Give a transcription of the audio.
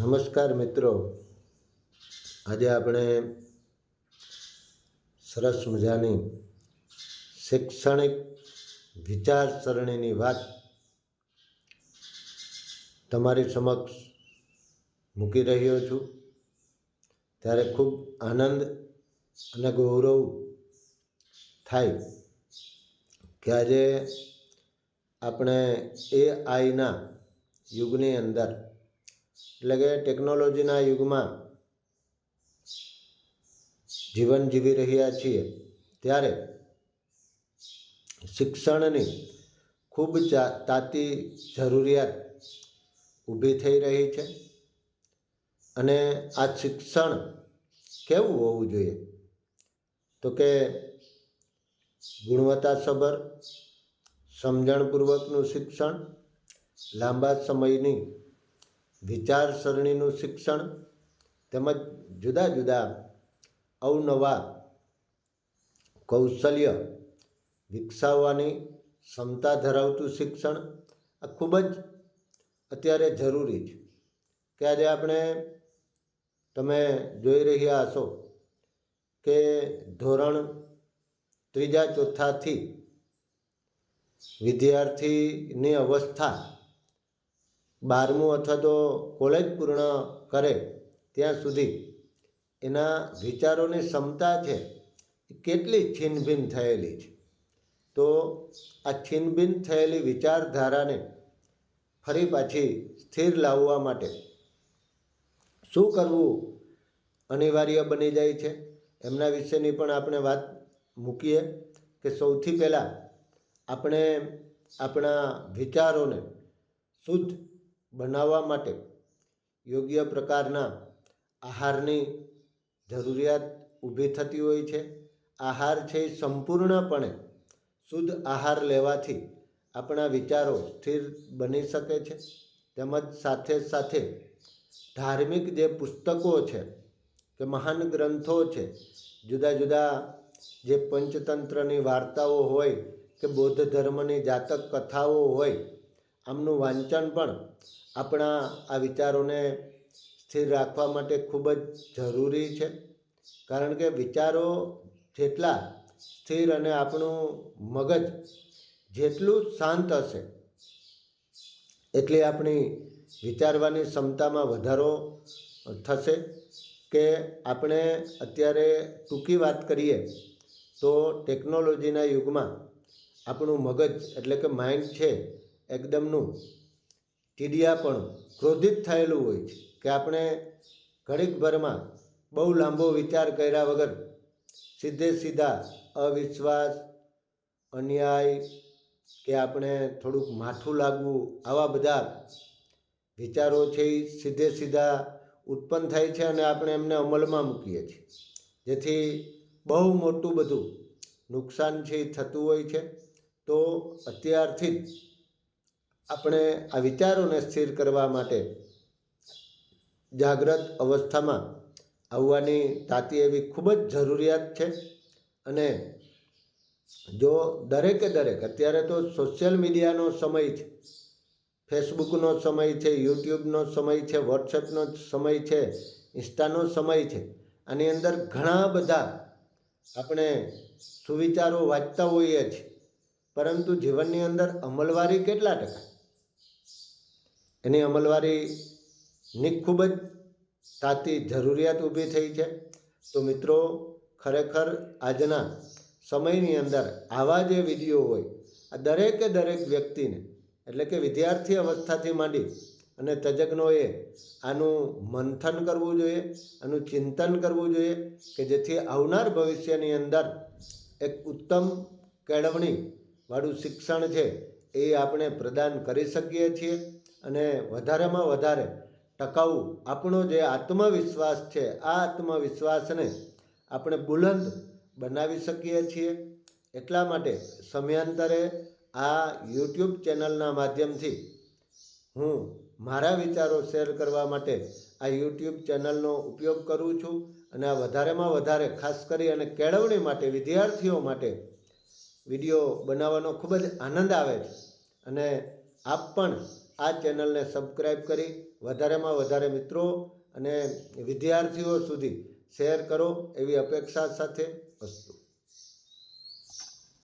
નમસ્કાર મિત્રો. આજે આપણે સરસ મજાની શૈક્ષણિક વિચારસરણીની વાત તમારી સમક્ષ મૂકી રહ્યો છું. ત્યારે ખૂબ આનંદ અને ગૌરવ થાય કે આજે આપણે એ આઈના યુગની અંદર એટલે કે ટેકનોલોજીના યુગમાં જીવન જીવી રહ્યા છીએ, ત્યારે શિક્ષણની ખૂબ તાતી જરૂરિયાત ઊભી થઈ રહી છે અને આ શિક્ષણ કેવું હોવું જોઈએ? તો કે ગુણવત્તાસભર, સમજણપૂર્વકનું શિક્ષણ, લાંબા સમયની વિચારસરણીનું શિક્ષણ તેમજ જુદા જુદા અવનવા કૌશલ્ય વિકસાવવાની ક્ષમતા ધરાવતું શિક્ષણ આ ખૂબ જ અત્યારે જરૂરી છે. કે આજે આપણે તમે જોઈ રહ્યા હશો કે ધોરણ ત્રીજા ચોથાથી વિદ્યાર્થીની અવસ્થા બારમું અથવા તો કોલેજ પૂર્ણ કરે ત્યાં સુધી એના વિચારોની ક્ષમતા છે કેટલી છિન્નભિન્ન થયેલી છે. તો આ છિન્નભિન્ન થયેલી વિચારધારાને ફરી પાછી સ્થિર લાવવા માટે શું કરવું અનિવાર્ય બની જાય છે? એમના વિશેની પણ આપણે વાત મૂકીએ કે સૌથી પહેલાં આપણે આપણા વિચારોને શુદ્ધ બનાવવા માટે યોગ્ય પ્રકારના આહારની જરૂરિયાત ઊભી થતી હોય છે. આહાર છે એ સંપૂર્ણપણે શુદ્ધ આહાર લેવાથી આપણા વિચારો સ્થિર બની શકે છે. તેમજ સાથે સાથે ધાર્મિક જે પુસ્તકો છે કે મહાન ગ્રંથો છે, જુદા જુદા જે પંચતંત્રની વાર્તાઓ હોય કે બૌદ્ધ ધર્મની જાતક કથાઓ હોય આમનું વાંચન પણ આપણા આ વિચારોને સ્થિર રાખવા માટે ખૂબ જ જરૂરી છે. કારણ કે વિચારો જેટલા સ્થિર અને આપણું મગજ જેટલું શાંત હશે, એટલી આપણી વિચારવાની ક્ષમતામાં વધારો થશે કે આપણે અત્યારે ટૂંકી વાત કરીએ તો ટેકનોલોજીના યુગમાં આપણું મગજ એટલે કે માઇન્ડ છે એકદમનું ટીડિયાપણું ક્રોધિત થયેલું હોય છે કે આપણે ઘડીકભરમાં બહુ લાંબો વિચાર કર્યા વગર સીધે સીધા અવિશ્વાસ, અન્યાય કે આપણે થોડુંક માઠું લાગવું આવા બધા વિચારો છે એ સીધે સીધા ઉત્પન્ન થાય છે અને આપણે એમને અમલમાં મૂકીએ છીએ. જેથી બહુ મોટું બધું નુકસાન છે એ થતું હોય છે. તો અત્યારથી જ આપણે આ વિચારોને સ્થિર કરવા માટે જાગ્રત અવસ્થામાં આવવાની તાતી એવી ખૂબ જ જરૂરિયાત છે. અને જો દરેકે દરેક, અત્યારે તો સોશિયલ મીડિયાનો સમય છે ફેસબુકનો સમય છે યુટ્યુબનો સમય છે વોટ્સએપનો સમય છે ઇન્સ્ટાનો સમય છે, આની અંદર ઘણા બધા આપણે સુવિચારો વાંચતા હોઈએ છીએ. પરંતુ જીવનની અંદર અમલવારી કેટલા ટકા? એની અમલવારીની ખૂબ જ તાતી જરૂરિયાત ઊભી થઈ છે. તો મિત્રો, ખરેખર આજના સમયની અંદર આવા જે વીડિયો હોય, આ દરેકે દરેક વ્યક્તિને, એટલે કે વિદ્યાર્થી અવસ્થાથી માંડી અને તજજ્ઞોએ આનું મંથન કરવું જોઈએ, આનું ચિંતન કરવું જોઈએ કે જેથી આવનાર ભવિષ્યની અંદર એક ઉત્તમ કેળવણી વાળું શિક્ષણ છે એ આપણે પ્રદાન કરી શકીએ છીએ. અને વધારેમાં વધારે ટકાઉ આપણો જે આત્મવિશ્વાસ છે, આ આત્મવિશ્વાસને આપણે બુલંદ બનાવી શકીએ છીએ. એટલા માટે સમયાંતરે આ યુટ્યુબ ચેનલના માધ્યમથી હું મારા વિચારો શેર કરવા માટે આ યુટ્યુબ ચેનલનો ઉપયોગ કરું છું અને આ વધારેમાં વધારે ખાસ કરી અને કેળવણી માટે, વિદ્યાર્થીઓ માટે વીડિયો બનાવવાનો ખૂબ જ આનંદ આવે છે. અને આપ પણ આ ચેનલને સબસ્ક્રાઈબ કરી વધારેમાં વધારે મિત્રો અને વિદ્યાર્થીઓ સુધી શેર કરો એવી અપેક્ષા સાથે